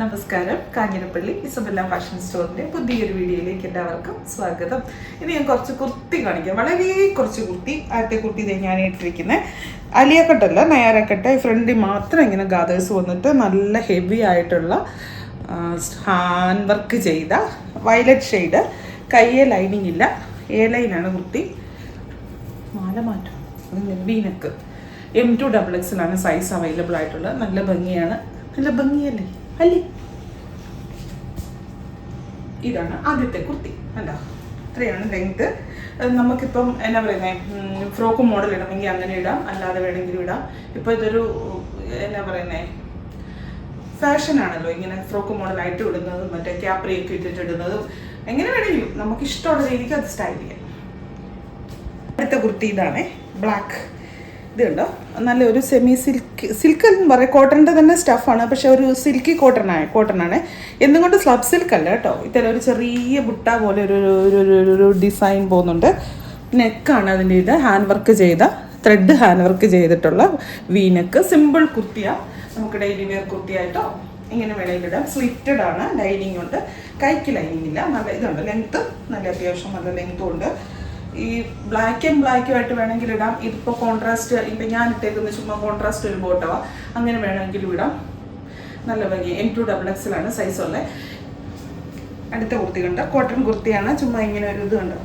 നമസ്കാരം. Kanjirappally Isabella fashion സ്റ്റോറിന്റെ പുതിയൊരു വീഡിയോയിലേക്ക് എല്ലാവർക്കും സ്വാഗതം. ഇനി ഞാൻ കുറച്ച് കുർത്തി കാണിക്കാം. വളരെ കുറച്ച് കുർത്തി ആദ്യത്തെ കുർത്തി ഇത് ഞാൻ ഇട്ടിരിക്കുന്നത് അലിയക്കട്ടല്ല നയാരക്കട്ട. ഫ്രണ്ടിൽ മാത്രം ഇങ്ങനെ ഗാദേഴ്സ് വന്നിട്ട് നല്ല ഹെവി ആയിട്ടുള്ള ഹാൻഡ് വർക്ക് ചെയ്ത വയലറ്റ് ഷെയ്ഡ്. കയ്യെ ലൈനിങ് ഇല്ല. എ ലൈനാണ് കുർത്തി. മാല മാറ്റം. വീനക്ക്. എം ടു ഡബിൾ എക്സിലാണ് സൈസ് അവൈലബിൾ ആയിട്ടുള്ളത്. നല്ല ഭംഗിയാണ്. നല്ല ഭംഗിയല്ലേ? അല്ലേ? ഇതാണ് ആദ്യത്തെ കുർത്തി അല്ല ഇത്രയാണ് ലെങ്ത് നമുക്കിപ്പം എന്നാ പറയുന്നത് ഫ്രോക്ക് മോഡൽ ഇടണമെങ്കിൽ അങ്ങനെ ഇടാം അല്ലാതെ വേണമെങ്കിലും ഇടാം. ഇപ്പോൾ ഇതൊരു എന്നാ പറയുന്നത് ഫാഷൻ ആണല്ലോ ഇങ്ങനെ ഫ്രോക്ക് മോഡൽ ആയിട്ട് ഇടുന്നതും മറ്റേ ക്യാപ്രിയൊക്കെ ഇട്ടിട്ട് ഇടുന്നതും. എങ്ങനെ വേണമെങ്കിലും നമുക്ക് ഇഷ്ടമുള്ള രീതിക്ക് അത് സ്റ്റൈൽ ചെയ്യാം. അടുത്ത കുർത്തി ഇതാണ് ബ്ലാക്ക് ഇത് കണ്ടോ നല്ലൊരു സെമി സിൽക്ക് സിൽക്ക് എന്ന് പറയാം. കോട്ടന്റെ തന്നെ സ്റ്റഫാണ് പക്ഷെ ഒരു സിൽക്കി കോട്ടൺ ആണ് കോട്ടൺ ആണ്. എന്തുകൊണ്ട് സ്ലബ് സിൽക്ക് അല്ല കേട്ടോ. ഇതിൽ ഒരു ചെറിയ ബുട്ട പോലെ ഒരു ഒരു- ഒരു ഒരു- ഒരു ഡിസൈൻ പോകുന്നുണ്ട്. നെക്കാണ് അതിന്റെ ഇത്. ഹാൻഡ് വർക്ക് ചെയ്ത ത്രെഡ് ഹാൻഡ് വർക്ക് ചെയ്തിട്ടുള്ള വീനക്ക് സിമ്പിൾ കുർത്തിയാണ് നമുക്ക് ഡെയിലി വെയർ കുർത്തിയായിട്ടോ ഇങ്ങനെ വേണമെങ്കിൽ ഇടാം. സ്ലിറ്റഡ് ആണ്. ലൈനിങ് ഉണ്ട്. കൈക്ക് ലൈനിങ് ഇല്ല. നല്ല ഇതുണ്ട്. ലെങ്ത്ത് നല്ല അത്യാവശ്യം നല്ല ലെങ്ത്തും ഉണ്ട്. ഈ ബ്ലാക്ക് ആൻഡ് ബ്ലാക്കും ആയിട്ട് വേണമെങ്കിൽ ഇടാം. ഇതിപ്പോൾ കോൺട്രാസ്റ്റ് ഇപ്പം ഞാൻ ഇട്ടേക്കുന്ന ചുമ്മാ കോൺട്രാസ്റ്റ് ഒരു ബോട്ടവാ അങ്ങനെ വേണമെങ്കിൽ ഇടാം. നല്ല ഭംഗി. എം ടു ഡബിൾ എക്സിലാണ് സൈസ് ഉള്ളത് അടുത്ത കുർത്തി കണ്ട? കോട്ടൺ കുർത്തിയാണ്. ചുമ്മാ ഇങ്ങനെ ഒരു ഇത് കണ്ടോ?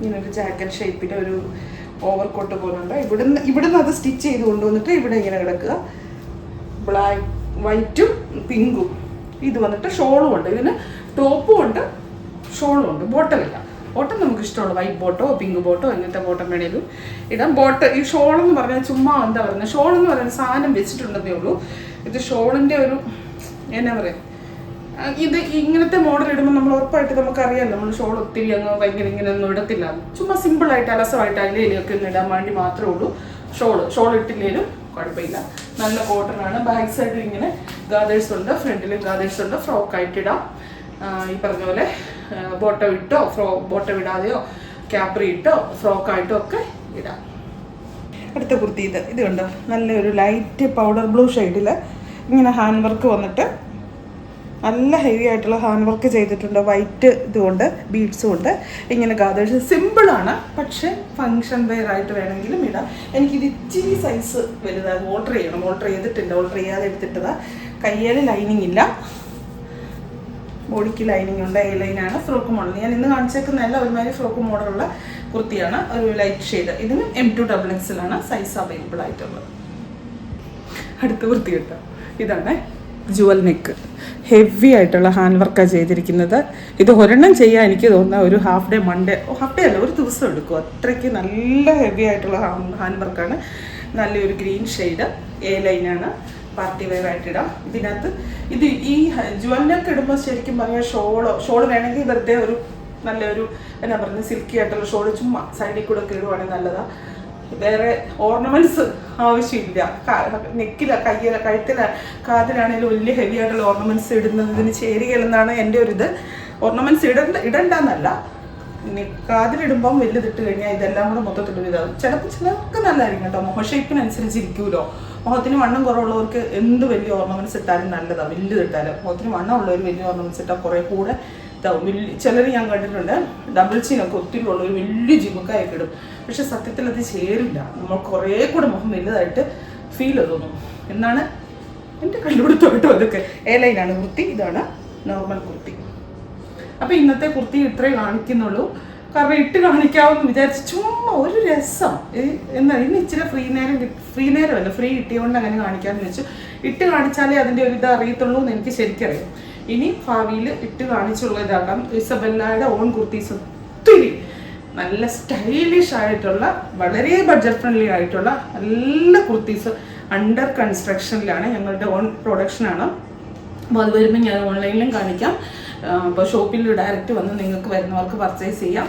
ഇങ്ങനൊരു ജാക്കറ്റ് ഷേപ്പിൽ ഒരു ഓവർ കോട്ട് പോലുണ്ട് ഇവിടുന്ന് ഇവിടുന്ന് അത് സ്റ്റിച്ച് ചെയ്ത് കൊണ്ടുവന്നിട്ട് ഇവിടെ ഇങ്ങനെ കിടക്കുക. ബ്ലാക്ക് വൈറ്റും പിങ്കും ഇത് വന്നിട്ട് ഷോളും ഉണ്ട്. ഇതിന് ടോപ്പും ഉണ്ട്. ഷോളും ഉണ്ട്. ബോട്ടമില്ല ബോട്ടം നമുക്ക് ഇഷ്ടമുള്ള വൈറ്റ് ബോട്ടോ പിങ്ക് ബോട്ടോ ഇങ്ങനത്തെ ബോട്ടം വേണേലും ഇടാം. ബോട്ട് ഈ ഷോൾ എന്ന് പറഞ്ഞാൽ ചുമ്മാ എന്താ പറയുന്നത് ഷോൾ എന്ന് പറയുന്ന സാധനം വെച്ചിട്ടുണ്ടെന്നേ ഉള്ളൂ. ഇത് ഷോളിന്റെ ഒരു എന്നാ പറയുക ഇത് ഇങ്ങനത്തെ മോഡൽ ഇടുമ്പോൾ നമ്മൾ ഉറപ്പായിട്ട് നമുക്കറിയാം നമ്മൾ ഷോൾ ഒത്തിരി അങ്ങ് ഭയങ്കര ഇങ്ങനെ ഒന്നും ഇടത്തില്ല. ചുമ്മാ സിമ്പിളായിട്ട് അലസമായിട്ട് അതിലേക്ക് ഒന്ന് ഇടാൻ വേണ്ടി മാത്രമേ ഉള്ളൂ. ഷോൾ ഷോൾ ഇട്ടില്ലേലും കുഴപ്പമില്ല. നല്ല കോട്ടൺ ആണ്. ബാക്ക് സൈഡിൽ ഇങ്ങനെ ഗാദേഴ്സ് ഉണ്ട് ഫ്രണ്ടിലും ഗാദേഴ്സ് ഉണ്ട്. ഫ്രോക്ക് ആയിട്ട് ഇടാം. ഈ പറഞ്ഞ പോലെ ബോട്ടം ഇട്ടോ ഫ്രോ ബോട്ടം ഇടാതെയോ ക്യാപ്രി ഇട്ടോ ഫ്രോക്കായിട്ടോ ഒക്കെ ഇടാം. അടുത്ത കുർത്തി ഇത്. ഇത് കണ്ടോ? നല്ലൊരു ലൈറ്റ് പൗഡർ ബ്ലൂ ഷെയ്ഡിൽ ഇങ്ങനെ ഹാൻഡ് വർക്ക് വന്നിട്ട് നല്ല ഹെവി ആയിട്ടുള്ള ഹാൻഡ് വർക്ക് ചെയ്തിട്ടുണ്ട്. വൈറ്റ് ഇതുകൊണ്ട് ബീഡ്സും ഉണ്ട്. ഇങ്ങനെ ഗാദേഴ്സ് സിമ്പിളാണ് പക്ഷേ ഫങ്ഷൻ വെയർ ആയിട്ട് വേണമെങ്കിലും ഇടാം. എനിക്കിത് ഇച്ചിരി സൈസ് വലുതാണ് ഓർഡർ ചെയ്യണം. ഓർഡർ ചെയ്തിട്ടുണ്ട് ഓർഡർ ചെയ്യാതെ എടുത്തിട്ടതാണ് കയ്യിൽ ലൈനിങ് ഇല്ല. ബോഡിക്ക് ലൈനിങ് ഉണ്ട് ലൈൻ ആണ് ഫ്രോക്ക് മോഡൽ. ഞാൻ ഇന്ന് കാണിച്ചേക്കുന്ന എല്ലാം ഒരുമാതിരി ഫ്രോക്ക് മോഡലുള്ള കുർത്തിയാണ് ഒരു ലൈറ്റ് ഷെയ്ഡ് ഇതിന് എം ടു ഡബിൾ എക്സിലാണ് സൈസ് അവൈലബിൾ ആയിട്ടുള്ളത്. അടുത്ത കുർത്തി കേട്ടോ. ഇതാണ് ജുവൽ നെക്ക് ഹെവി ആയിട്ടുള്ള ഹാൻഡ് വർക്കാണ് ചെയ്തിരിക്കുന്നത്. ഇത് ഒരെണ്ണം ചെയ്യാൻ എനിക്ക് തോന്നുന്ന ഒരു half day Monday half day അല്ല ഒരു ദിവസം എടുക്കും. അത്രയ്ക്ക് നല്ല ഹെവി ആയിട്ടുള്ള ഹാൻഡ് വർക്കാണ് നല്ലൊരു ഗ്രീൻ ഷെയ്ഡ് എ ലൈനാണ് പാർട്ടി വെയർ ആയിട്ട് ഇടാം. ഇതിനകത്ത് ഇത് ഈ ജുവലിനൊക്കെ നെക്ക് ഇടുമ്പോൾ ശരിക്കും പറഞ്ഞാൽ ഷോളോ ഷോൾ വേണമെങ്കിൽ വെറുതെ ഒരു നല്ലൊരു എന്നാ പറയുന്നത് സിൽക്കി ആയിട്ടുള്ള ഷോൾ ചുമ്മാ സൈഡിൽ കൂടെ ഒക്കെ ഇടുവാണെങ്കിൽ നല്ലതാണ് വേറെ ഓർണമെന്റ്സ് ആവശ്യമില്ല. നെക്കില കയ്യില കഴുത്തില കാതിലാണെങ്കിലും വലിയ ഹെവി ആയിട്ടുള്ള ഓർണമെന്റ്സ് ഇടുന്നതിന് ചേരുകയില്ലെന്നാണ് എന്റെ ഒരു ഇത് ഓർണമെന്റ്സ് ഇടണ്ട ഇടണ്ടെന്നല്ല. നെ- കാതിലിടുമ്പം വലുതിട്ട് കഴിഞ്ഞാൽ ഇതെല്ലാം കൂടെ മൊത്തത്തിലൊരു ഇതാവും ചിലപ്പോൾ ചിലർക്ക് നല്ലതായിരിക്കും കേട്ടോ. മുഖ ഷേപ്പിനനുസരിച്ച് ഇരിക്കുമല്ലോ മുഖത്തിന് വണ്ണം കുറവുള്ളവർക്ക് എന്ത് വലിയ ഓർണമെന്റ്സ് ഇട്ടാലും നല്ലതാണ് വലുത് ഇട്ടാലും മുഖത്തിന് വണ്ണം ഉള്ളവർ വലിയ ഓർണമെന്റ്സ് ഇട്ടാൽ കുറേ കൂടെ ഇതാവും. വലിയ ചിലർ ഞാൻ കണ്ടിട്ടുണ്ട് ഡബിൾ ചീനൊക്കെ ഒത്തിരി ഉള്ളവർ വലിയ ജിമുക്കായൊക്കെ ഇടും. പക്ഷെ സത്യത്തിൽ അത് ചേരില്ല. നമ്മൾ കുറേ കൂടെ മുഖം വലുതായിട്ട് ഫീൽ തോന്നും. എന്നാണ് എന്റെ കണ്ടുപിടുത്തമായിട്ടും അതൊക്കെ എ ലൈനാണ് കുർത്തി ഇതാണ് നോർമൽ കുർത്തി. അപ്പോൾ ഇന്നത്തെ കുർത്തി ഇത്രേ കാണിക്കുന്നുള്ളൂ. കാരണം ഇട്ട് കാണിക്കാമെന്ന് വിചാരിച്ചു ചുമ്മാ ഒരു രസം. എന്നാ ഇന്ന് ഇച്ചിരി ഫ്രീ നേരം ഫ്രീ നേരമല്ല ഫ്രീ കിട്ടിയതുകൊണ്ട് അങ്ങനെ കാണിക്കാമെന്ന് വെച്ചു. ഇട്ട് കാണിച്ചാലേ അതിന്റെ ഒരു ഇത് അറിയത്തുള്ളൂ എന്ന് എനിക്ക് ശരിക്കറിയാം. ഇനി ഭാവിയിൽ ഇട്ട് കാണിച്ചുള്ള ഇതാക്കാം. ഇസബെല്ലയുടെ ഓൺ കുർത്തീസ് ഒത്തിരി നല്ല സ്റ്റൈലിഷ് ആയിട്ടുള്ള വളരെ ബഡ്ജറ്റ് ഫ്രണ്ട്ലി ആയിട്ടുള്ള നല്ല കുർത്തീസ് അണ്ടർ കൺസ്ട്രക്ഷനിലാണ് ഞങ്ങളുടെ ഓൺ പ്രൊഡക്ഷനാണ് അപ്പോൾ അത് വരുമ്പോൾ ഞാൻ ഓൺലൈനിലും കാണിക്കാം. അപ്പോൾ ഷോപ്പിൽ ഡയറക്റ്റ് വന്ന് നിങ്ങൾക്ക് വരുന്നവർക്ക് പർച്ചേസ് ചെയ്യാം.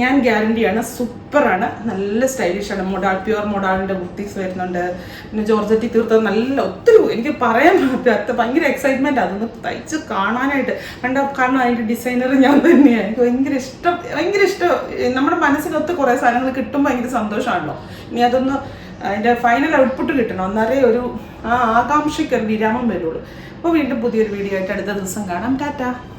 ഞാൻ ഗ്യാരണ്ടിയാണ് സൂപ്പറാണ് നല്ല സ്റ്റൈലിഷാണ് മൊഡാൾ പ്യുവർ മൊഡാളിന്റെ കുർത്തീസ് വരുന്നുണ്ട്. പിന്നെ ജോർജറ്റി തീർത്ത നല്ല ഒത്തിരി എനിക്ക് പറയാൻ പറ്റാത്ത ഭയങ്കര എക്സൈറ്റ്മെന്റ് അതൊന്ന് തയ്ച്ച് കാണാനായിട്ട്. കണ്ട കാരണം അതിന്റെ ഡിസൈനർ ഞാൻ തന്നെയാണ്. എനിക്ക് ഭയങ്കര ഇഷ്ടം. ഭയങ്കര ഇഷ്ടം. നമ്മുടെ മനസ്സിനൊത്ത് കുറേ സാധനങ്ങൾ കിട്ടുമ്പോൾ ഭയങ്കര സന്തോഷമാണല്ലോ. ഇനി അതൊന്ന് അതിന്റെ ഫൈനൽ ഔട്ട്പുട്ട് കിട്ടണം. എന്നാലേ ഒരു ആ ആകാംക്ഷയ്ക്ക് ഒരു വിരാമം വരുള്ളൂ. അപ്പോൾ വീണ്ടും പുതിയൊരു വീഡിയോ ആയിട്ട് അടുത്ത ദിവസം കാണാം. ടാറ്റ.